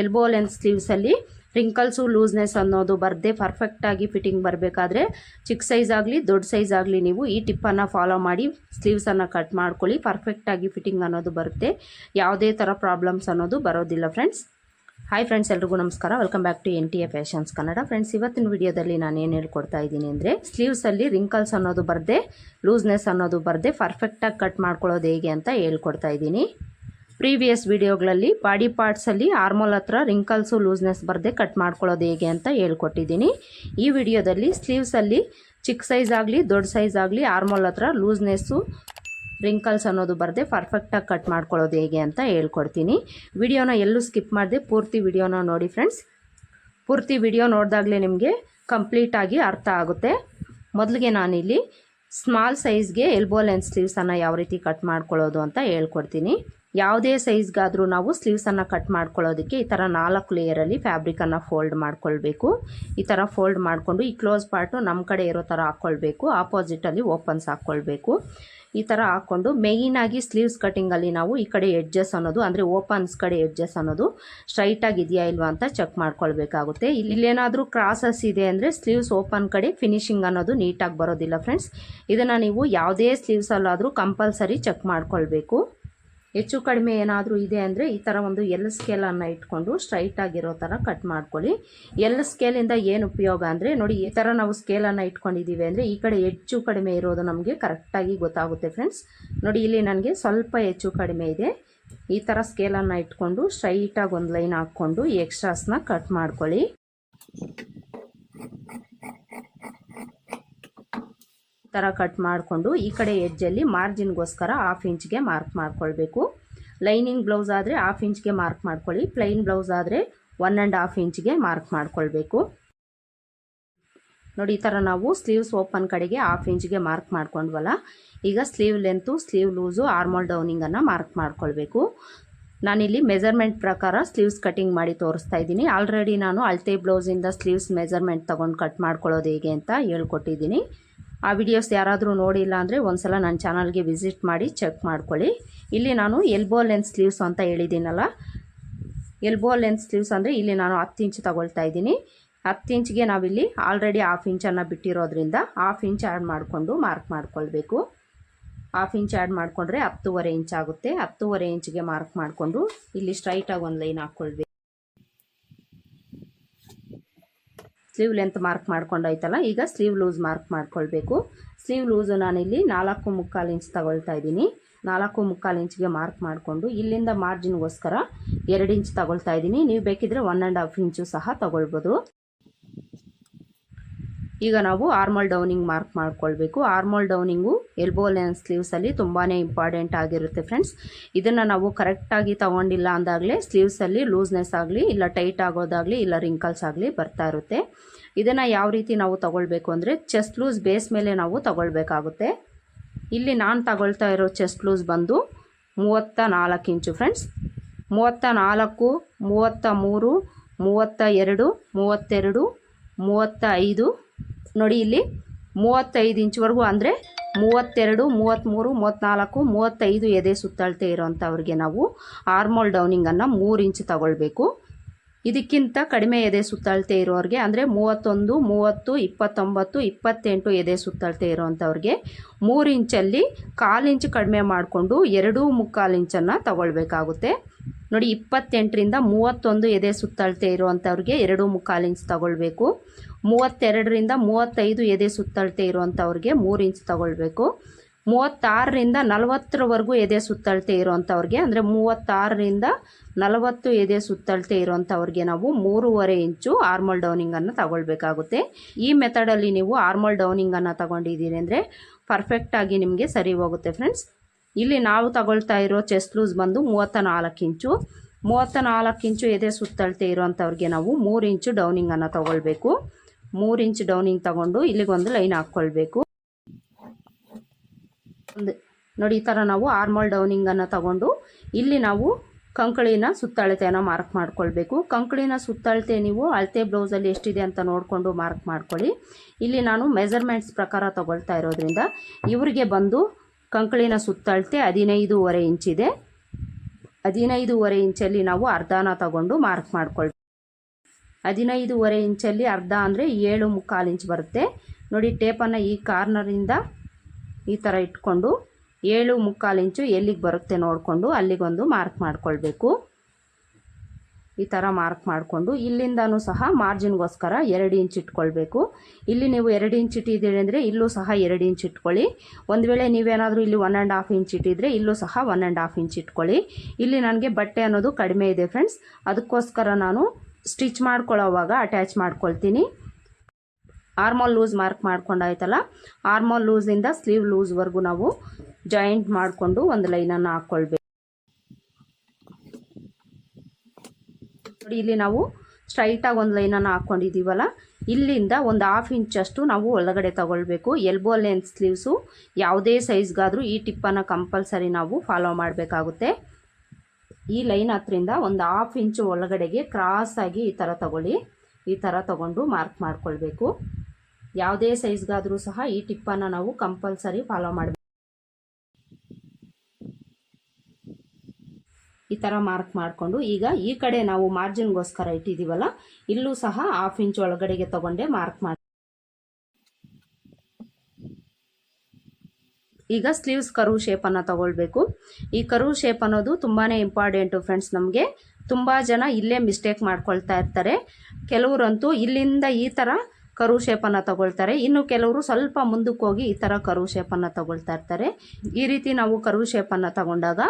Elbow length ಸ್ಲೀವ್ಸಲ್ಲಿ wrinkles looseness ಅನ್ನೋದು ಬರದೆ ಪರ್ಫೆಕ್ಟಾಗಿ ಫಿಟ್ಟಿಂಗ್ ಬರಬೇಕಾದ್ರೆ ಚಿಕ್ಕ ಸೈಜ್ ಆಗಲಿ, ದೊಡ್ಡ ಸೈಜ್ ಆಗಲಿ ನೀವು ಈ ಟಿಪ್ಪನ್ನು ಫಾಲೋ ಮಾಡಿ ಸ್ಲೀವ್ಸನ್ನು ಕಟ್ ಮಾಡ್ಕೊಳ್ಳಿ. ಪರ್ಫೆಕ್ಟಾಗಿ ಫಿಟ್ಟಿಂಗ್ ಅನ್ನೋದು ಬರುತ್ತೆ. ಯಾವುದೇ ಥರ ಪ್ರಾಬ್ಲಮ್ಸ್ ಅನ್ನೋದು ಬರೋದಿಲ್ಲ ಫ್ರೆಂಡ್ಸ್ ಹಾಯ್ ಫ್ರೆಂಡ್ಸ್ ಎಲ್ರಿಗೂ ನಮಸ್ಕಾರ. Welcome back to N T A fashions Kannada friends ಇವತ್ತಿನ ವಿಡಿಯೋದಲ್ಲಿ ನಾನು ಏನು ಹೇಳ್ಕೊಡ್ತಾ ಇದ್ದೀನಿ ಅಂದರೆ ಸ್ಲೀವ್ಸಲ್ಲಿ ರಿಂಕಲ್ಸ್ ಅನ್ನೋದು ಬರದೆ ಲೂಸ್ನೆಸ್ ಅನ್ನೋದು ಬರದೆ ಪರ್ಫೆಕ್ಟಾಗಿ ಕಟ್ ಮಾಡ್ಕೊಳ್ಳೋದು ಹೇಗೆ ಅಂತ ಹೇಳ್ಕೊಡ್ತಾ ಇದ್ದೀನಿ. ಪ್ರೀವಿಯಸ್ ವಿಡಿಯೋಗಳಲ್ಲಿ ಬಾಡಿ ಪಾರ್ಟ್ಸಲ್ಲಿ ಆರ್ಮೋಲ್ ಹತ್ರ ರಿಂಕಲ್ಸು ಲೂಸ್ನೆಸ್ ಬರದೆ ಕಟ್ ಮಾಡ್ಕೊಳ್ಳೋದು ಹೇಗೆ ಅಂತ ಹೇಳ್ಕೊಟ್ಟಿದ್ದೀನಿ. ಈ ವಿಡಿಯೋದಲ್ಲಿ ಸ್ಲೀವ್ಸಲ್ಲಿ ಚಿಕ್ಕ ಸೈಜ್ ಆಗಲಿ, ದೊಡ್ಡ ಸೈಜ್ ಆಗಲಿ ಆರ್ಮೋಲ್ ಹತ್ರ ಲೂಸ್ನೆಸ್ಸು ರಿಂಕಲ್ಸ್ ಅನ್ನೋದು ಬರದೆ ಪರ್ಫೆಕ್ಟಾಗಿ ಕಟ್ ಮಾಡ್ಕೊಳ್ಳೋದು ಹೇಗೆ ಅಂತ ಹೇಳ್ಕೊಡ್ತೀನಿ. ವಿಡಿಯೋನ ಎಲ್ಲೂ ಸ್ಕಿಪ್ ಮಾಡಿದೆ, ಪೂರ್ತಿ ವಿಡಿಯೋನ ನೋಡಿ ಫ್ರೆಂಡ್ಸ್ ಪೂರ್ತಿ ವಿಡಿಯೋ ನೋಡಿದಾಗಲೇ ನಿಮಗೆ ಕಂಪ್ಲೀಟಾಗಿ ಅರ್ಥ ಆಗುತ್ತೆ. ಮೊದಲಿಗೆ ನಾನಿಲ್ಲಿ ಸ್ಮಾಲ್ ಸೈಜ್ಗೆ ಎಲ್ಬೋ ಲೆನ್ಸ್ ಸ್ಲೀವ್ಸನ್ನು ಯಾವ ರೀತಿ ಕಟ್ ಮಾಡ್ಕೊಳ್ಳೋದು ಅಂತ ಹೇಳ್ಕೊಡ್ತೀನಿ. ಯಾವುದೇ ಸೈಜ್ಗಾದರೂ ನಾವು ಸ್ಲೀವ್ಸನ್ನು ಕಟ್ ಮಾಡ್ಕೊಳ್ಳೋದಕ್ಕೆ ಈ ಥರ ನಾಲ್ಕು ಲೇಯರಲ್ಲಿ ಫ್ಯಾಬ್ರಿಕನ್ನು ಫೋಲ್ಡ್ ಮಾಡ್ಕೊಳ್ಬೇಕು. ಈ ಥರ ಫೋಲ್ಡ್ ಮಾಡಿಕೊಂಡು ಈ ಕ್ಲೋಸ್ ಪಾರ್ಟು ನಮ್ಮ ಕಡೆ ಇರೋ ಥರ ಹಾಕ್ಕೊಳ್ಬೇಕು ಆಪೋಸಿಟಲ್ಲಿ ಓಪನ್ಸ್ ಹಾಕ್ಕೊಳ್ಬೇಕು ಈ ಥರ ಹಾಕ್ಕೊಂಡು ಮೇಯ್ನಾಗಿ ಸ್ಲೀವ್ಸ್ ಕಟ್ಟಿಂಗಲ್ಲಿ ನಾವು ಈ ಕಡೆ ಎಡ್ಜಸ್ ಅನ್ನೋದು, ಅಂದರೆ ಓಪನ್ಸ್ ಕಡೆ ಎಡ್ಜಸ್ ಅನ್ನೋದು ಸ್ಟ್ರೈಟಾಗಿ ಇದೆಯಾ ಇಲ್ವಾ ಅಂತ ಚೆಕ್ ಮಾಡ್ಕೊಳ್ಬೇಕಾಗುತ್ತೆ. ಇಲ್ಲೇನಾದರೂ ಕ್ರಾಸಸ್ ಇದೆ ಅಂದರೆ ಸ್ಲೀವ್ಸ್ ಓಪನ್ ಕಡೆ ಫಿನಿಶಿಂಗ್ ಅನ್ನೋದು ನೀಟಾಗಿ ಬರೋದಿಲ್ಲ ಫ್ರೆಂಡ್ಸ್ ಇದನ್ನು ನೀವು ಯಾವುದೇ ಸ್ಲೀವ್ಸಲ್ಲಾದರೂ ಕಂಪಲ್ಸರಿ ಚೆಕ್ ಮಾಡ್ಕೊಳ್ಬೇಕು. ಹೆಚ್ಚು ಕಡಿಮೆ ಏನಾದರೂ ಇದೆ ಅಂದರೆ ಈ ಥರ ಒಂದು ಎಲ್ ಸ್ಕೇಲನ್ನು ಇಟ್ಕೊಂಡು ಸ್ಟ್ರೈಟ್ ಆಗಿರೋ ಥರ ಕಟ್ ಮಾಡ್ಕೊಳ್ಳಿ. ಎಲ್ ಸ್ಕೇಲಿಂದ ಏನು ಉಪಯೋಗ ಅಂದರೆ ನೋಡಿ, ಈ ಥರ ನಾವು ಸ್ಕೇಲನ್ನು ಇಟ್ಕೊಂಡಿದ್ದೀವಿ ಅಂದರೆ ಈ ಕಡೆ ಹೆಚ್ಚು ಕಡಿಮೆ ಇರೋದು ನಮಗೆ ಕರೆಕ್ಟಾಗಿ ಗೊತ್ತಾಗುತ್ತೆ ಫ್ರೆಂಡ್ಸ್ ನೋಡಿ, ಇಲ್ಲಿ ನನಗೆ ಸ್ವಲ್ಪ ಹೆಚ್ಚು ಕಡಿಮೆ ಇದೆ. ಈ ಥರ ಸ್ಕೇಲನ್ನು ಇಟ್ಕೊಂಡು ಸ್ಟ್ರೈಟಾಗಿ ಒಂದು ಲೈನ್ ಹಾಕ್ಕೊಂಡು ಎಕ್ಸ್ಟ್ರಾಸ್ನ ಕಟ್ ಮಾಡ್ಕೊಳ್ಳಿ. ಥರ ಕಟ್ ಮಾಡಿಕೊಂಡು ಈ ಕಡೆ ಎಜ್ಜಲ್ಲಿ ಮಾರ್ಜಿನ್ಗೋಸ್ಕರ ಹಾಫ್ ಇಂಚ್ಗೆ ಮಾರ್ಕ್ ಮಾಡ್ಕೊಳ್ಬೇಕು. ಲೈನಿಂಗ್ ಬ್ಲೌಸ್ ಆದರೆ ಹಾಫ್ ಇಂಚ್ಗೆ ಮಾರ್ಕ್ ಮಾಡ್ಕೊಳ್ಳಿ. ಪ್ಲೈನ್ ಬ್ಲೌಸ್ ಆದರೆ ಒನ್ ಆ್ಯಂಡ್ ಹಾಫ್ ಇಂಚ್ಗೆ ಮಾರ್ಕ್ ಮಾಡ್ಕೊಳ್ಬೇಕು. ನೋಡಿ, ಈ ಥರ ನಾವು ಸ್ಲೀವ್ಸ್ ಓಪನ್ ಕಡೆಗೆ ಹಾಫ್ ಇಂಚ್ಗೆ ಮಾರ್ಕ್ ಮಾಡ್ಕೊಂಡ್ವಲ್ಲ? ಈಗ sleeve length sleeve loose armhole ಡೌನಿಂಗನ್ನು mark ಮಾಡ್ಕೊಳ್ಬೇಕು. ನಾನಿಲ್ಲಿ ಮೆಜರ್ಮೆಂಟ್ ಪ್ರಕಾರ ಸ್ಲೀವ್ಸ್ ಕಟಿಂಗ್ ಮಾಡಿ ತೋರಿಸ್ತಾ ಇದ್ದೀನಿ. ಆಲ್ರೆಡಿ ನಾನು ಅಳತೆ ಬ್ಲೌಸಿಂದ ಸ್ಲೀವ್ಸ್ ಮೆಜರ್ಮೆಂಟ್ ತೊಗೊಂಡು ಕಟ್ ಮಾಡ್ಕೊಳ್ಳೋದು ಹೇಗೆ ಅಂತ ಹೇಳ್ಕೊಟ್ಟಿದ್ದೀನಿ. ಆ ವಿಡಿಯೋಸ್ ಯಾರಾದರೂ ನೋಡಿಲ್ಲ ಅಂದರೆ ಒಂದ್ಸಲ ನನ್ನ ಚಾನಲ್ಗೆ ವಿಸಿಟ್ ಮಾಡಿ ಚೆಕ್ ಮಾಡ್ಕೊಳ್ಳಿ. ಇಲ್ಲಿ ನಾನು ಎಲ್ಬೋ ಲೆನ್ಸ್ ಸ್ಲೀವ್ಸ್ ಅಂತ ಹೇಳಿದ್ದೀನಲ್ಲ. ಎಲ್ಬೋ ಲೆನ್ಸ್ ಸ್ಲೀವ್ಸ್ ಅಂದರೆ ಇಲ್ಲಿ ನಾನು ಹತ್ತು ಇಂಚ್ ತಗೊಳ್ತಾ ಇದ್ದೀನಿ. ಹತ್ತು ಇಂಚ್ಗೆ ನಾವಿಲ್ಲಿ ಆಲ್ರೆಡಿ ಹಾಫ್ ಇಂಚನ್ನು ಬಿಟ್ಟಿರೋದ್ರಿಂದ ಹಾಫ್ ಇಂಚ್ ಆ್ಯಡ್ ಮಾಡಿಕೊಂಡು ಮಾರ್ಕ್ ಮಾಡ್ಕೊಳ್ಬೇಕು. ಹಾಫ್ ಇಂಚ್ ಆ್ಯಡ್ ಮಾಡಿಕೊಂಡ್ರೆ ಹತ್ತುವರೆ ಇಂಚ್ ಆಗುತ್ತೆ. ಹತ್ತುವರೆ ಇಂಚ್ಗೆ ಮಾರ್ಕ್ ಮಾಡಿಕೊಂಡು ಇಲ್ಲಿ ಸ್ಟ್ರೈಟಾಗಿ ಒಂದು ಲೈನ್ ಹಾಕ್ಕೊಳ್ಬೇಕು. ಸ್ಲೀವ್ ಲೆಂತ್ ಮಾರ್ಕ್ ಮಾಡ್ಕೊಂಡೋಯ್ತಲ್ಲ, ಈಗ ಸ್ಲೀವ್ ಲೂಸ್ ಮಾರ್ಕ್ ಮಾಡ್ಕೊಳ್ಬೇಕು. ಸ್ಲೀವ್ ಲೂಸು ನಾನಿಲ್ಲಿ ನಾಲ್ಕು ಮುಕ್ಕಾಲು ಇಂಚ್ ತಗೊಳ್ತಾ ಇದ್ದೀನಿ. ನಾಲ್ಕು ಮುಕ್ಕಾಲು ಇಂಚ್ಗೆ ಮಾರ್ಕ್ ಮಾಡಿಕೊಂಡು ಇಲ್ಲಿಂದ ಮಾರ್ಜಿನ್ಗೋಸ್ಕರ ಎರಡು ಇಂಚ್ ತಗೊಳ್ತಾ ಇದ್ದೀನಿ. ನೀವು ಬೇಕಿದ್ರೆ ಒನ್ ಆ್ಯಂಡ್ ಹಾಫ್ ಇಂಚು ಸಹ ತಗೊಳ್ಬೋದು. ಈಗ ನಾವು ಆರ್ಮಲ್ ಡೌನಿಂಗ್ ಮಾರ್ಕ್ ಮಾಡ್ಕೊಳ್ಬೇಕು. ಆರ್ಮಲ್ ಡೌನಿಂಗು ಎಲ್ಬೋ ಲೆನ್ಸ್ ಸ್ಲೀವ್ಸಲ್ಲಿ ತುಂಬಾ ಇಂಪಾರ್ಟೆಂಟ್ ಆಗಿರುತ್ತೆ ಫ್ರೆಂಡ್ಸ್. ಇದನ್ನು ನಾವು ಕರೆಕ್ಟಾಗಿ ತೊಗೊಂಡಿಲ್ಲ ಅಂದಾಗಲೇ ಸ್ಲೀವ್ಸಲ್ಲಿ ಲೂಸ್ನೆಸ್ ಆಗಲಿ, ಇಲ್ಲ ಟೈಟ್ ಆಗೋದಾಗಲಿ, ಇಲ್ಲ ರಿಂಕಲ್ಸ್ ಆಗಲಿ ಬರ್ತಾ ಇರುತ್ತೆ. ಇದನ್ನು ಯಾವ ರೀತಿ ನಾವು ತಗೊಳ್ಬೇಕು ಅಂದರೆ ಚೆಸ್ಟ್ ಲೂಸ್ ಬೇಸ್ ಮೇಲೆ ನಾವು ತಗೊಳ್ಬೇಕಾಗುತ್ತೆ. ಇಲ್ಲಿ ನಾನು ತಗೊಳ್ತಾ ಇರೋ ಚೆಸ್ಟ್ ಲೂಸ್ ಬಂದು ಮೂವತ್ತ ನಾಲ್ಕು ಇಂಚು ಫ್ರೆಂಡ್ಸ್. ಮೂವತ್ತ ನಾಲ್ಕು ಮೂವತ್ತ ಮೂರು ಮೂವತ್ತ ಎರಡು ಮೂವತ್ತೆರಡು ಮೂವತ್ತ ಐದು ನೋಡಿ ಇಲ್ಲಿ ಮೂವತ್ತೈದು ಇಂಚ್ವರೆಗೂ ಅಂದರೆ ಮೂವತ್ತೆರಡು, ಮೂವತ್ತ್ಮೂರು, ಮೂವತ್ತ್ನಾಲ್ಕು, ಮೂವತ್ತೈದು ಎದೆ ಸುತ್ತಳತೆ ಇರೋವಂಥವ್ರಿಗೆ ನಾವು ಆರ್ಮೋಲ್ ಡೌನಿಂಗನ್ನು ಮೂರು ಇಂಚ್ ತಗೊಳ್ಬೇಕು. ಇದಕ್ಕಿಂತ ಕಡಿಮೆ ಎದೆ ಸುತ್ತಳತೆ ಇರೋರಿಗೆ, ಅಂದರೆ ಮೂವತ್ತೊಂದು, ಮೂವತ್ತು, ಇಪ್ಪತ್ತೊಂಬತ್ತು, ಇಪ್ಪತ್ತೆಂಟು ಎದೆ ಸುತ್ತಳತೆ ಇರೋವಂಥವ್ರಿಗೆ ಮೂರು ಇಂಚಲ್ಲಿ ಕಾಲು ಇಂಚು ಕಡಿಮೆ ಮಾಡಿಕೊಂಡು ಎರಡು ಮುಕ್ಕಾಲು ಇಂಚನ್ನು ತಗೊಳ್ಬೇಕಾಗುತ್ತೆ. ನೋಡಿ, ಇಪ್ಪತ್ತೆಂಟರಿಂದ ಮೂವತ್ತೊಂದು ಎದೆ ಸುತ್ತಳತೆ ಇರುವಂಥವ್ರಿಗೆ ಎರಡು ಮುಕ್ಕಾಲು ಇಂಚ್ ತಗೊಳ್ಬೇಕು. ಮೂವತ್ತೆರಡರಿಂದ ಮೂವತ್ತೈದು ಎದೆ ಸುತ್ತಳತೆ ಇರುವಂಥವ್ರಿಗೆ ಮೂರು ಇಂಚ್ ತಗೊಳ್ಬೇಕು. ಮೂವತ್ತಾರರಿಂದ ನಲವತ್ತರವರೆಗೂ ಎದೆ ಸುತ್ತಳತೆ ಇರುವಂಥವ್ರಿಗೆ ಅಂದರೆ ಮೂವತ್ತಾರರಿಂದ ನಲವತ್ತು ಎದೆ ಸುತ್ತಳತೆ ಇರೋಂಥವ್ರಿಗೆ ನಾವು ಮೂರುವರೆ ಇಂಚು ಆರ್ಮಲ್ ಡೌನಿಂಗನ್ನು ತಗೊಳ್ಬೇಕಾಗುತ್ತೆ. ಈ ಮೆಥಡಲ್ಲಿ ನೀವು ಆರ್ಮಲ್ ಡೌನಿಂಗನ್ನು ತಗೊಂಡಿದ್ದೀರಿ ಅಂದರೆ ಪರ್ಫೆಕ್ಟಾಗಿ ನಿಮಗೆ ಸರಿ ಹೋಗುತ್ತೆ ಫ್ರೆಂಡ್ಸ್ ಇಲ್ಲಿ ನಾವು ತಗೊಳ್ತಾ ಇರೋ ಚೆಸ್ಟ್ ಲೂಸ್ ಬಂದು ಮೂವತ್ತ ಇಂಚು. ಮೂವತ್ತ ನಾಲ್ಕು ಇಂಚು ಎದೆ ಸುತ್ತಳತೆ ಇರೋಂಥವ್ರಿಗೆ ನಾವು ಮೂರು ಇಂಚು ಡೌನಿಂಗನ್ನು ತಗೊಳ್ಬೇಕು. ಮೂರು ಇಂಚು ಡೌನಿಂಗ್ ತಗೊಂಡು ಇಲ್ಲಿಗೊಂದು ಲೈನ್ ಹಾಕ್ಕೊಳ್ಬೇಕು. ಒಂದು ನೋಡಿ, ಈ ಥರ ನಾವು ಆರ್ಮಲ್ ಡೌನಿಂಗನ್ನು ತಗೊಂಡು ಇಲ್ಲಿ ನಾವು ಕಂಕಳಿನ ಸುತ್ತಳತೆಯನ್ನು ಮಾರ್ಕ್ ಮಾಡ್ಕೊಳ್ಬೇಕು. ಕಂಕಳಿನ ಸುತ್ತಳತೆ ನೀವು ಅಳತೆ ಬ್ಲೌಸಲ್ಲಿ ಎಷ್ಟಿದೆ ಅಂತ ನೋಡಿಕೊಂಡು ಮಾರ್ಕ್ ಮಾಡ್ಕೊಳ್ಳಿ. ಇಲ್ಲಿ ನಾನು ಮೆಜರ್ಮೆಂಟ್ಸ್ ಪ್ರಕಾರ ತೊಗೊಳ್ತಾ ಇರೋದ್ರಿಂದ ಇವರಿಗೆ ಬಂದು ಕಂಕಳಿನ ಸುತ್ತಳತೆ ಹದಿನೈದೂವರೆ ಇಂಚಿದೆ ಹದಿನೈದೂವರೆ ಇಂಚಲ್ಲಿ ನಾವು ಅರ್ಧನ ತಗೊಂಡು ಮಾರ್ಕ್ ಮಾಡ್ಕೊಳ್ಬೇಕು. ಹದಿನೈದೂವರೆ ಇಂಚಲ್ಲಿ ಅರ್ಧ ಅಂದರೆ ಏಳು ಮುಕ್ಕಾಲು ಇಂಚ್ ಬರುತ್ತೆ. ನೋಡಿ ಟೇಪನ್ನು ಈ ಕಾರ್ನರಿಂದ ಈ ಥರ ಇಟ್ಕೊಂಡು ಏಳು ಮುಕ್ಕಾಲು ಇಂಚು ಎಲ್ಲಿಗೆ ಬರುತ್ತೆ ನೋಡಿಕೊಂಡು ಅಲ್ಲಿಗೊಂದು ಮಾರ್ಕ್ ಮಾಡಿಕೊಳ್ಬೇಕು. ಈ ಥರ ಮಾರ್ಕ್ ಮಾಡಿಕೊಂಡು ಇಲ್ಲಿಂದನೂ ಸಹ ಮಾರ್ಜಿನ್ಗೋಸ್ಕರ ಎರಡು ಇಂಚ್ ಇಟ್ಕೊಳ್ಬೇಕು. ಇಲ್ಲಿ ನೀವು ಎರಡು ಇಂಚ್ ಇಟ್ಟಿದ್ದೀರಿ ಅಂದರೆ ಇಲ್ಲೂ ಸಹ ಎರಡು ಇಂಚ್ ಇಟ್ಕೊಳ್ಳಿ. ಒಂದು ವೇಳೆ ನೀವೇನಾದರೂ ಇಲ್ಲಿ ಒನ್ ಆ್ಯಂಡ್ ಹಾಫ್ ಇಂಚ್ ಇಟ್ಟಿದ್ರೆ ಇಲ್ಲೂ ಸಹ ಒನ್ ಆ್ಯಂಡ್ ಹಾಫ್ ಇಂಚ್ ಇಟ್ಕೊಳ್ಳಿ. ಇಲ್ಲಿ ನನಗೆ ಬಟ್ಟೆ ಅನ್ನೋದು ಕಡಿಮೆ ಇದೆ ಫ್ರೆಂಡ್ಸ್ ಅದಕ್ಕೋಸ್ಕರ ನಾನು ಸ್ಟಿಚ್ ಮಾಡ್ಕೊಳ್ಳೋವಾಗ ಅಟ್ಯಾಚ್ ಮಾಡ್ಕೊಳ್ತೀನಿ. ಆರ್ಮೋಲ್ ಲೂಸ್ ಮಾರ್ಕ್ ಮಾಡ್ಕೊಂಡಾಯ್ತಲ್ಲ? ಆರ್ಮೋಲ್ ಲೂಸಿಂದ ಸ್ಲೀವ್ ಲೂಸ್ವರೆಗೂ ನಾವು ಜಾಯಿಂಟ್ ಮಾಡಿಕೊಂಡು ಒಂದು ಲೈನನ್ನು ಹಾಕ್ಕೊಳ್ಬೇಕು ನೋಡಿ, ಇಲ್ಲಿ ನಾವು ಸ್ಟ್ರೈಟಾಗಿ ಒಂದು ಲೈನನ್ನು ಹಾಕ್ಕೊಂಡಿದ್ದೀವಲ್ಲ ಇಲ್ಲಿಂದ ಒಂದು ಹಾಫ್ ಇಂಚಷ್ಟು ನಾವು ಒಳಗಡೆ ತಗೊಳ್ಬೇಕು. ಎಲ್ಬೋ ಲೆಂತ್ ಸ್ಲೀವ್ಸು ಯಾವುದೇ ಸೈಜ್ಗಾದರೂ ಈ ಟಿಪ್ಪನ್ನು ಕಂಪಲ್ಸರಿ ನಾವು ಫಾಲೋ ಮಾಡಬೇಕಾಗುತ್ತೆ. ಈ ಲೈನ್ ಹತ್ರಿಂದ ಒಂದು ಹಾಫ್ ಇಂಚು ಒಳಗಡೆಗೆ ಕ್ರಾಸಾಗಿ ಈ ಥರ ತಗೊಳ್ಳಿ. ಈ ಥರ ತಗೊಂಡು ಮಾರ್ಕ್ ಮಾಡ್ಕೊಳ್ಬೇಕು. ಯಾವುದೇ ಸೈಜ್ಗಾದರೂ ಸಹ ಈ ಟಿಪ್ಪನ್ನು ನಾವು ಕಂಪಲ್ಸರಿ ಫಾಲೋ ಮಾಡಬೇಕು. ಈ ಥರ ಮಾರ್ಕ್ ಮಾಡಿಕೊಂಡು ಈಗ ಈ ಕಡೆ ನಾವು ಮಾರ್ಜಿನ್ಗೋಸ್ಕರ ಇಟ್ಟಿದ್ದೀವಲ್ಲ, ಇಲ್ಲೂ ಸಹ ಹಾಫ್ ಇಂಚ್ ಒಳಗಡೆಗೆ ತಗೊಂಡೆ ಮಾರ್ಕ್ ಮಾಡಿ. ಈಗ ಸ್ಲೀವ್ಸ್ ಕರು ಶೇಪನ್ನು ತಗೊಳ್ಬೇಕು. ಈ ಕರು ಶೇಪ್ ಅನ್ನೋದು ತುಂಬಾ ಇಂಪಾರ್ಟೆಂಟು ಫ್ರೆಂಡ್ಸ್ ನಮಗೆ. ತುಂಬ ಜನ ಇಲ್ಲೇ ಮಿಸ್ಟೇಕ್ ಮಾಡ್ಕೊಳ್ತಾ ಇರ್ತಾರೆ. ಕೆಲವರಂತೂ ಇಲ್ಲಿಂದ ಈ ಥರ ಕರು ಶೇಪನ್ನು ತಗೊಳ್ತಾರೆ. ಇನ್ನು ಕೆಲವರು ಸ್ವಲ್ಪ ಮುಂದಕ್ಕೆ ಹೋಗಿ ಈ ಥರ ಕರು ಶೇಪನ್ನು ತಗೊಳ್ತಾ ಇರ್ತಾರೆ. ಈ ರೀತಿ ನಾವು ಕರು ಶೇಪನ್ನು ತಗೊಂಡಾಗ